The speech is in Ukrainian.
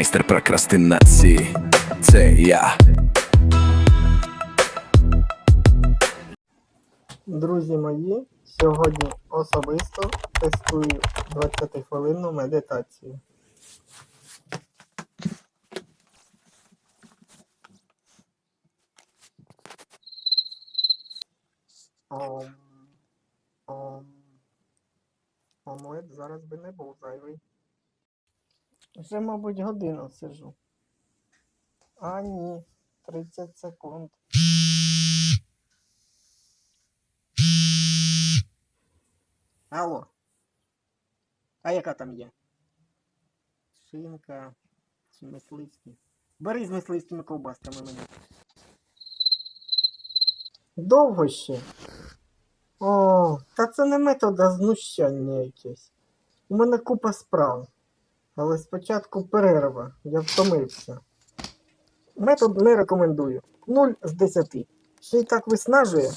майстер прокрастинації. Це я. Друзі мої, сьогодні особисто тестую 20-хвилинну медитацію. Ом, ом. Омлет зараз би не був зайвий. Вже, мабуть, годину сижу. А ні, 30 секунд. Алло. А яка там є? Шинка чи мисливські? Бери з мисливськими ковбасками мене. Довго ще. О, та це не метод, а знущання якесь. У мене купа справ. Але спочатку перерва. Я втомився. Метод не рекомендую. 0 з 10. Ще й так виснажує.